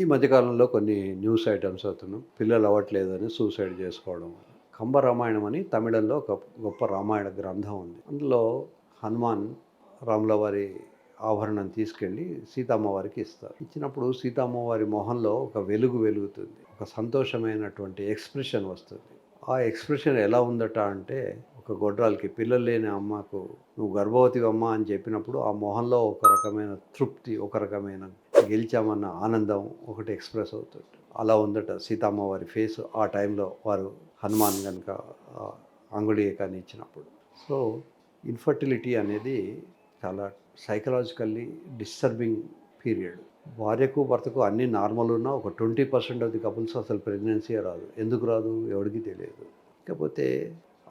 ఈ మధ్యకాలంలో కొన్ని న్యూస్ ఐటమ్స్ అవుతున్నాం పిల్లలు అవ్వట్లేదని సూసైడ్ చేసుకోవడం కంబ రామాయణం అని తమిళంలో ఒక గొప్ప రామాయణ గ్రంథం ఉంది. అందులో హనుమాన్ రాములవారి ఆభరణం తీసుకెళ్ళి సీతమ్మవారికి ఇస్తారు. ఇచ్చినప్పుడు సీతమ్మవారి మొహంలో ఒక వెలుగు వెలుగుతుంది. ఒక సంతోషమైనటువంటి ఎక్స్ప్రెషన్ వస్తుంది. ఆ ఎక్స్ప్రెషన్ ఎలా ఉందట అంటే ఒక గొడ్రాలకి పిల్లలు లేని అమ్మకు నువ్వు గర్భవతి అమ్మ అని చెప్పినప్పుడు ఆ మొహంలో ఒక రకమైన తృప్తి ఒక రకమైన గెలిచామన్న ఆనందం ఒకటి ఎక్స్ప్రెస్ అవుతుంది. అలా ఉందట సీతమ్మ వారి ఫేస్ ఆ టైంలో వారు హనుమాన్ కనుక అంగుళీయకాన్ని ఇచ్చినప్పుడు. సో ఇన్ఫర్టిలిటీ అనేది చాలా సైకలాజికల్లీ డిస్టర్బింగ్ పీరియడ్ భార్యకు భర్తకు అన్ని నార్మల్ ఉన్నా ఒక twenty percent of the couples అసలు ప్రెగ్నెన్సీ రాదు. ఎందుకు రాదు? ఎవరికి తెలియదు. ఇకపోతే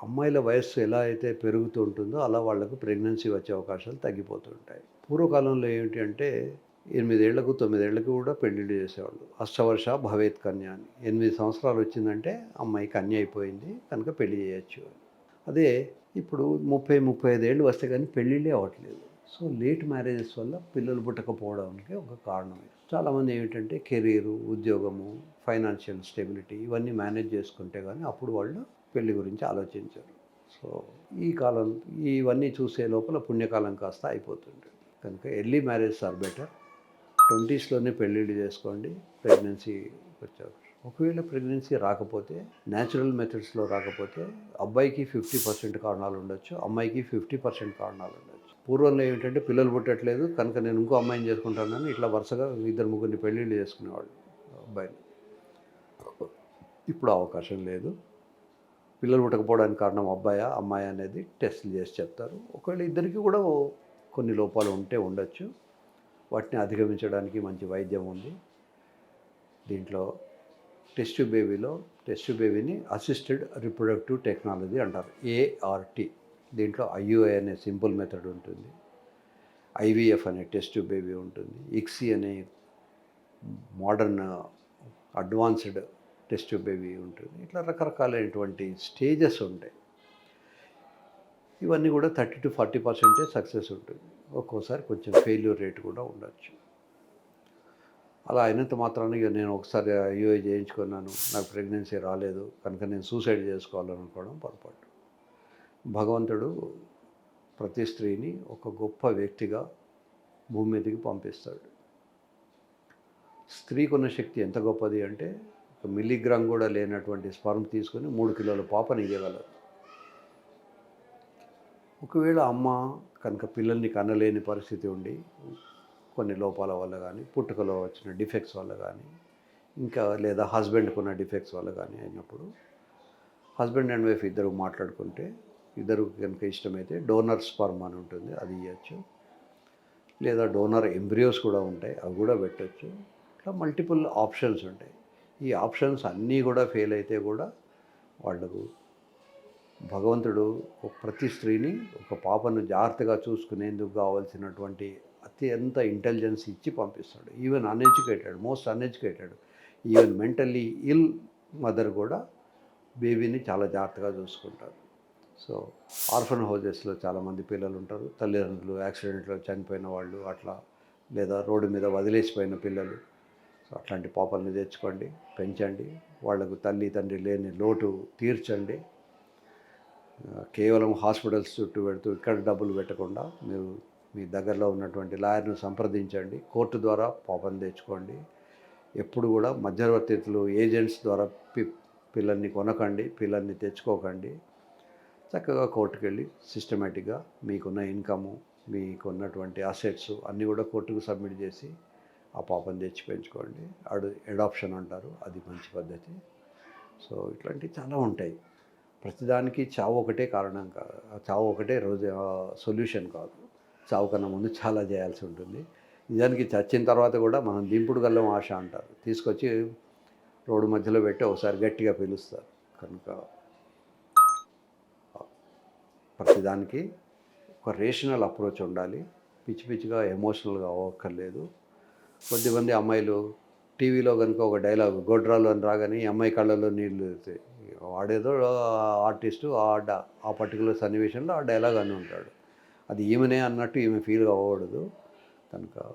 అమ్మాయిల వయస్సు ఎలా అయితే పెరుగుతూ ఉంటుందో అలా వాళ్ళకు ప్రెగ్నెన్సీ వచ్చే అవకాశాలు తగ్గిపోతుంటాయి. పూర్వకాలంలో ఏమిటి అంటే ఎనిమిదేళ్ళకు తొమ్మిదేళ్ళకు కూడా పెళ్ళిళ్ళు చేసేవాళ్ళు. అష్టవర్ష భవేత్ కన్య అని. ఎనిమిది సంవత్సరాలు వచ్చిందంటే అమ్మాయి కన్య అయిపోయింది కనుక పెళ్ళి చేయొచ్చు అదే ఇప్పుడు ముప్పై ముప్పై ఐదేళ్ళు వస్తే కానీ పెళ్ళిళ్ళే అవ్వట్లేదు. సో లేట్ మ్యారేజెస్ వల్ల పిల్లలు పుట్టకపోవడానికి ఒక కారణం చాలామంది ఏమిటంటే కెరీరు ఉద్యోగము ఫైనాన్షియల్ స్టెబిలిటీ ఇవన్నీ మేనేజ్ చేసుకుంటే కానీ అప్పుడు వాళ్ళు పెళ్ళి గురించి ఆలోచించరు. సో ఈ కాలం ఇవన్నీ చూసే లోపల పుణ్యకాలం కాస్త అయిపోతుంటుంది. కనుక ఎర్లీ మ్యారేజ్ ఆర్ బెటర్. ట్వంటీస్లోనే పెళ్ళిళ్ళు చేసుకోండి ప్రెగ్నెన్సీ వచ్చారు ఒకవేళ ప్రెగ్నెన్సీ రాకపోతే న్యాచురల్ మెథడ్స్లో రాకపోతే అబ్బాయికి ఫిఫ్టీ పర్సెంట్ కారణాలు ఉండొచ్చు అమ్మాయికి ఫిఫ్టీ పర్సెంట్ కారణాలు ఉండొచ్చు. పూర్వంలో ఏమిటంటే పిల్లలు పుట్టట్లేదు కనుక నేను ఇంకో అమ్మాయిని చేసుకుంటానని ఇట్లా వరుసగా ఇద్దరు ముగ్గురిని పెళ్ళిళ్ళు చేసుకునేవాళ్ళు అబ్బాయిని. ఇప్పుడు అవకాశం లేదు. పిల్లలు పుట్టకపోవడానికి కారణం అబ్బాయా అమ్మాయి అనేది టెస్ట్లు చేసి చెప్తారు. ఒకవేళ ఇద్దరికి కూడా కొన్ని లోపాలు ఉంటే ఉండొచ్చు. వాటిని అధిగమించడానికి మంచి వైద్యం ఉంది. దీంట్లో టెస్ట్ బేబీలో టెస్ట్ బేబీని అసిస్టెడ్ రిప్రొడక్టివ్ టెక్నాలజీ అంటారు. ఏఆర్టీ దీంట్లో ఐయుఐ అనే సింపుల్ మెథడ్ ఉంటుంది. ఐవీఎఫ్ అనే టెస్ట్ బేబీ ఉంటుంది. ఇక్సీ అనే మోడర్న్ అడ్వాన్స్డ్ టెస్ట్ బేబీ ఉంటుంది. ఇట్లా రకరకాలైనటువంటి స్టేజెస్ ఉంటాయి. ఇవన్నీ కూడా థర్టీ టు ఫార్టీ పర్సెంటే సక్సెస్ ఉంటుంది. ఒక్కోసారి కొంచెం ఫెయిల్యూర్ రేట్ కూడా ఉండొచ్చు. అలా అయినంత మాత్రాన ఇక నేను ఒకసారి యూఏ చేయించుకున్నాను. నాకు ప్రెగ్నెన్సీ రాలేదు. కనుక నేను సూసైడ్ చేసుకోవాలనుకోవడం పొరపాటు. భగవంతుడు ప్రతి స్త్రీని ఒక గొప్ప వ్యక్తిగా భూమి మీదకి పంపిస్తాడు. స్త్రీకి ఉన్న శక్తి ఎంత గొప్పది అంటే ఒక మిల్లీగ్రామ్ కూడా లేనటువంటి స్పర్మ్ తీసుకొని మూడు కిలోల పాపని ఇవ్వగలరు ఒకవేళ అమ్మ కనుక పిల్లల్ని కనలేని పరిస్థితి ఉండి కొన్ని లోపాల వల్ల కానీ పుట్టుకలో వచ్చిన డిఫెక్ట్స్ వల్ల కానీ ఇంకా లేదా హస్బెండ్కి ఉన్న డిఫెక్ట్స్ వల్ల కానీ అయినప్పుడు హస్బెండ్ అండ్ వైఫ్ ఇద్దరు మాట్లాడుకుంటే ఇద్దరు కనుక ఇష్టమైతే డోనర్ స్పర్మ్ అని ఉంటుంది అది ఇవ్వచ్చు లేదా డోనర్ ఎంబ్రియోస్ కూడా ఉంటాయి అవి కూడా పెట్టచ్చు. ఇట్లా మల్టిపుల్ ఆప్షన్స్ ఉంటాయి. ఈ ఆప్షన్స్ అన్నీ కూడా ఫెయిల్ అయితే కూడా వాళ్ళకు భగవంతుడు ఒక ప్రతి స్త్రీని ఒక పాపను జాగ్రత్తగా చూసుకునేందుకు కావాల్సినటువంటి అత్యంత ఇంటెలిజెన్స్ ఇచ్చి పంపిస్తాడు. Even uneducated most uneducated even mentally ill mother కూడా బేబీని చాలా జాగ్రత్తగా చూసుకుంటారు. సో ఆర్ఫన్ హౌజెస్లో చాలామంది పిల్లలు ఉంటారు. తల్లిదండ్రులు యాక్సిడెంట్లో చనిపోయిన వాళ్ళు అట్లా లేదా రోడ్డు మీద వదిలేసిపోయిన పిల్లలు. సో అట్లాంటి పాపల్ని తెచ్చుకోండి పెంచండి. వాళ్ళకు తల్లి తండ్రి లేని లోటు తీర్చండి. కేవలం హాస్పిటల్స్ చుట్టూ పెడుతూ ఇక్కడ డబ్బులు పెట్టకుండా మీరు మీ దగ్గరలో ఉన్నటువంటి లాయర్ను సంప్రదించండి. కోర్టు ద్వారా పాపం తెచ్చుకోండి. ఎప్పుడు కూడా మధ్యవర్తితులు ఏజెంట్స్ ద్వారా పి పిల్లల్ని కొనకండి పిల్లల్ని తెచ్చుకోకండి. చక్కగా కోర్టుకు వెళ్ళి సిస్టమేటిక్గా మీకున్న ఇన్కము మీకున్నటువంటి అసెట్స్ అన్నీ కూడా కోర్టుకు సబ్మిట్ చేసి ఆ పాపను తెచ్చి పెంచుకోండి. అడు ఎడాప్షన్ అంటారు. అది మంచి పద్ధతి. సో ఇట్లాంటివి చాలా ఉంటాయి. ప్రతిదానికి చావు ఒకటే కారణం కాదు చావు ఒకటే రోజు సొల్యూషన్ కాదు. చావు కన్నా ముందు చాలా చేయాల్సి ఉంటుంది. నిజానికి చచ్చిన తర్వాత కూడా మనం దింపుడు గల్లం ఆశ అంటారు. తీసుకొచ్చి రోడ్డు మధ్యలో పెట్టి ఒకసారి గట్టిగా పిలుస్తారు. కనుక ప్రతిదానికి ఒక రేషనల్ అప్రోచ్ ఉండాలి. పిచ్చి పిచ్చిగా ఎమోషనల్గా అవ్వక్కర్లేదు. కొద్దిమంది అమ్మాయిలు టీవీలో కనుక ఒక డైలాగ్ గొడ్రాలు అని రాగానే ఈ అమ్మాయి కళ్ళలో నీళ్ళు వాడేదో ఆర్టిస్టు ఆ డ- ఆ పర్టికులర్ సన్నివేశంలో ఆ డైలాగ్ అని ఉంటాడు. అది ఈమెనే అన్నట్టు ఈమె ఫీల్ అవ్వకూడదు కనుక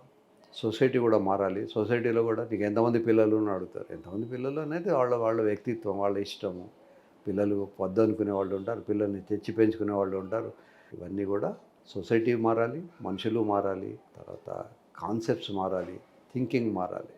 సొసైటీ కూడా మారాలి. సొసైటీలో కూడా నీకు ఎంతమంది పిల్లలు అని అడుగుతారు. ఎంతమంది పిల్లలు అనేది వాళ్ళ వాళ్ళ వ్యక్తిత్వం వాళ్ళ ఇష్టము. పిల్లలు వద్దు అనుకునే వాళ్ళు ఉంటారు. పిల్లల్ని తెచ్చి పెంచుకునే వాళ్ళు ఉంటారు. ఇవన్నీ కూడా సొసైటీ మారాలి మనుషులు మారాలి తర్వాత కాన్సెప్ట్స్ మారాలి థింకింగ్ మారాలి.